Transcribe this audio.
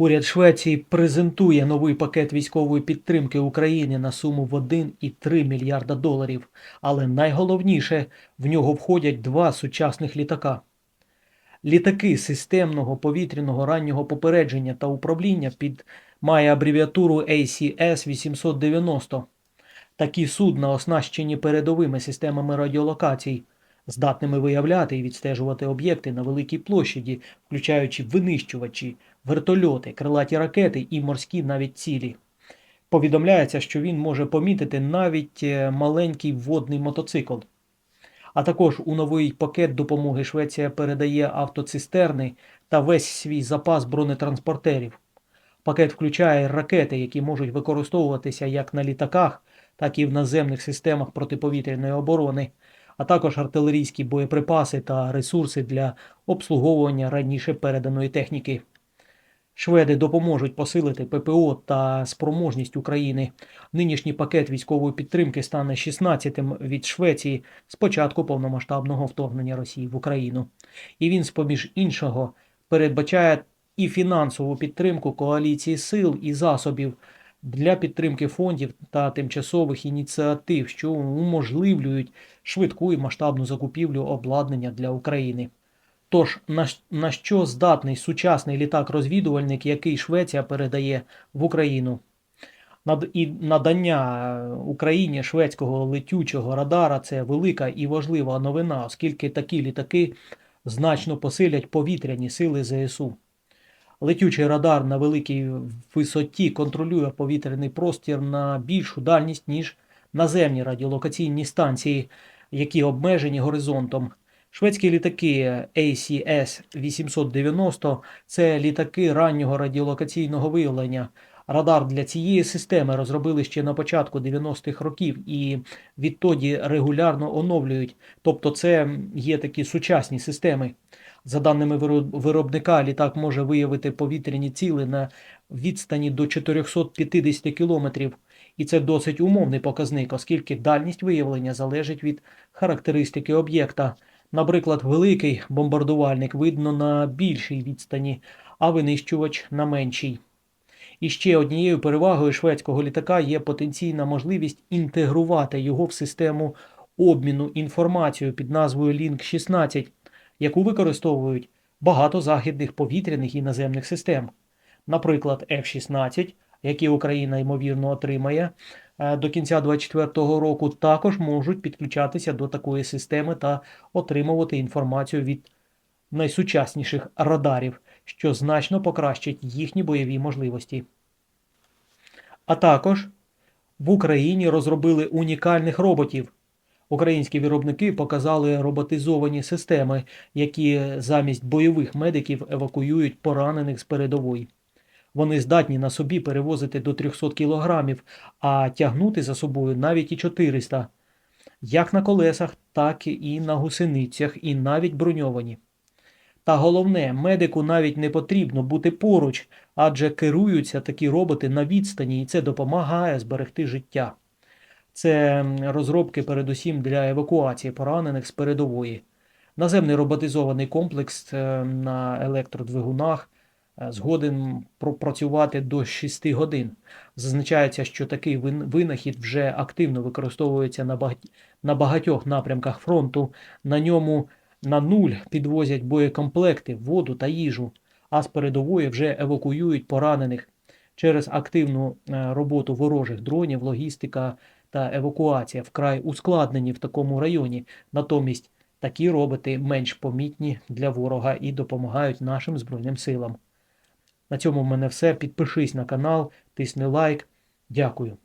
Уряд Швеції презентує новий пакет військової підтримки Україні на суму в 1,3 мільярда доларів. Але найголовніше в нього входять два сучасних літака. Літаки системного повітряного раннього попередження та управління під має абревіатуру ACS 890. Такі судна оснащені передовими системами радіолокацій, здатними виявляти і відстежувати об'єкти на великій площаді, включаючи винищувачі, вертольоти, крилаті ракети і морські навіть цілі. Повідомляється, що він може помітити навіть е, маленький водний мотоцикл. А також у новий пакет допомоги Швеція передає автоцистерни та весь свій запас бронетранспортерів. Пакет включає ракети, які можуть використовуватися як на літаках, так і в наземних системах протиповітряної оборони, а також артилерійські боєприпаси та ресурси для обслуговування раніше переданої техніки. Шведи допоможуть посилити ППО та спроможність України. Нинішній пакет військової підтримки стане 16-тим від Швеції з початку повномасштабного вторгнення Росії в Україну. І він, з-поміж іншого, передбачає і фінансову підтримку коаліції сил і засобів для підтримки фондів та тимчасових ініціатив, що уможливлюють швидку і масштабну закупівлю обладнання для України. Тож, на, що здатний сучасний літак-розвідувальник, який Швеція передає в Україну? І надання Україні шведського летючого радара це велика і важлива новина, оскільки такі літаки значно посилять повітряні сили ЗСУ. Летючий радар на великій висоті контролює повітряний простір на більшу дальність, ніж наземні радіолокаційні станції, які обмежені горизонтом. Шведські літаки ACS-890 – це літаки раннього радіолокаційного виявлення. Радар для цієї системи розробили ще на початку 90-х років і відтоді регулярно оновлюють. Тобто це є такі сучасні системи. За даними виробника, літак може виявити повітряні ціли на відстані до 450 кілометрів. І це досить умовний показник, оскільки дальність виявлення залежить від характеристики об'єкта. Наприклад, великий бомбардувальник видно на більшій відстані, а винищувач на меншій. І ще однією перевагою шведського літака є потенційна можливість інтегрувати його в систему обміну інформацією під назвою Link 16, яку використовують багато західних повітряних і наземних систем. Наприклад, F-16, які Україна ймовірно отримає е, до кінця 2024 року, також можуть підключатися до такої системи та отримувати інформацію від найсучасніших радарів, що значно покращить їхні бойові можливості. А також в Україні розробили унікальних роботів. Українські виробники показали роботизовані системи, які замість бойових медиків евакуюють поранених з передової. Вони здатні на собі перевозити до 300 кілограмів, а тягнути за собою навіть і 400, як на колесах, так і на гусеницях, і навіть броньовані. Та головне, медику навіть не потрібно бути поруч, адже керуються такі роботи на відстані, і це допомагає зберегти життя. Це розробки передусім для евакуації поранених з передової. Наземний роботизований комплекс е, на електродвигунах е, згоден пропрацювати до 6 годин. Зазначається, що такий винахід вже активно використовується на багатьох напрямках фронту. На ньому на нуль підвозять боєкомплекти, воду та їжу, а з передової вже евакуюють поранених. Через активну е, роботу ворожих дронів, логістика та евакуація вкрай ускладнені в такому районі. Натомість такі роботи менш помітні для ворога і допомагають нашим Збройним силам. На цьому в мене все. Підпишись на канал, тисни лайк. Дякую.